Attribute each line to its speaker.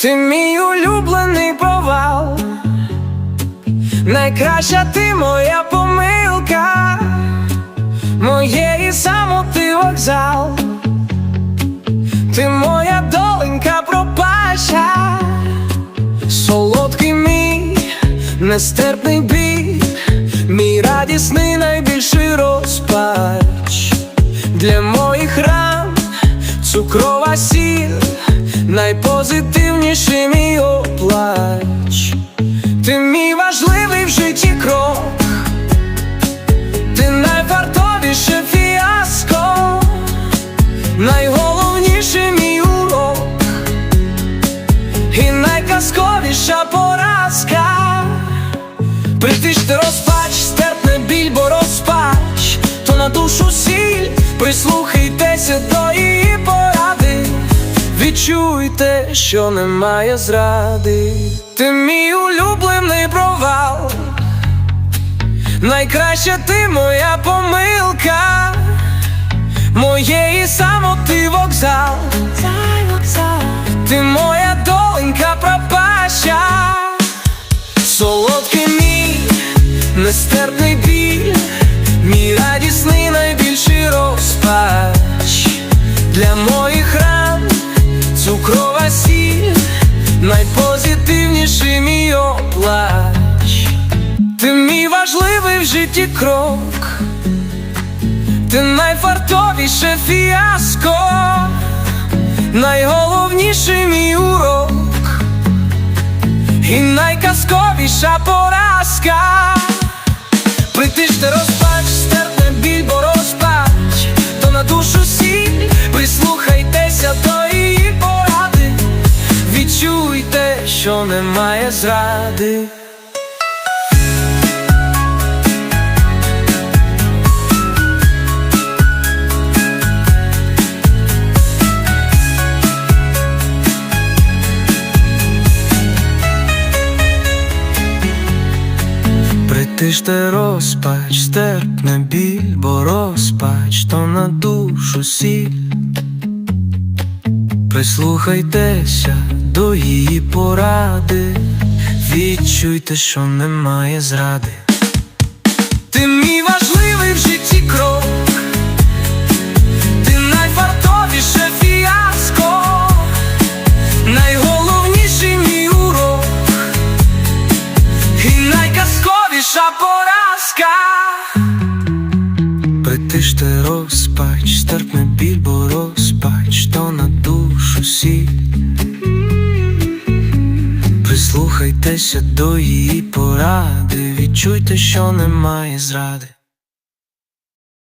Speaker 1: Ти мій улюблений провал, найкраща ти моя помилка, моєї самоти вокзал, ти моя доленька пропаща, солодкий мій, нестерпний біль, мій радісний найбільший розпач. Для моїх ран цукрова сіль, найпозитивніший мій оплач. Ти мій важливий в житті крок, ти найвартовіше фіаско, найголовніший мій урок, і найказковіша поразка. Притиш ти розпач, стерпне біль, бо розпач, то на душу сіль, прислухайтеся відчуйте, що немає зради. Ти мій улюблений провал, найкраща ти моя помилка, моєї самоти вокзал, ти моя житті крок, ти найфартовіше фіаско, найголовніший мій урок. І найказковіша поразка. Притиште розпач, стерпне біль, бо розпач То на душу сіль, прислухайтеся до її поради Відчуйте, що немає зради Притиште розпач, стерпне біль, бо розпач то на душу сіль. Прислухайтеся до її поради, відчуйте, що немає зради. Ти мій важливий в житті крок, Притиште розпач, стерпне біль, бо розпач, то на душу сі Прислухайтеся до її поради, відчуйте, що немає зради.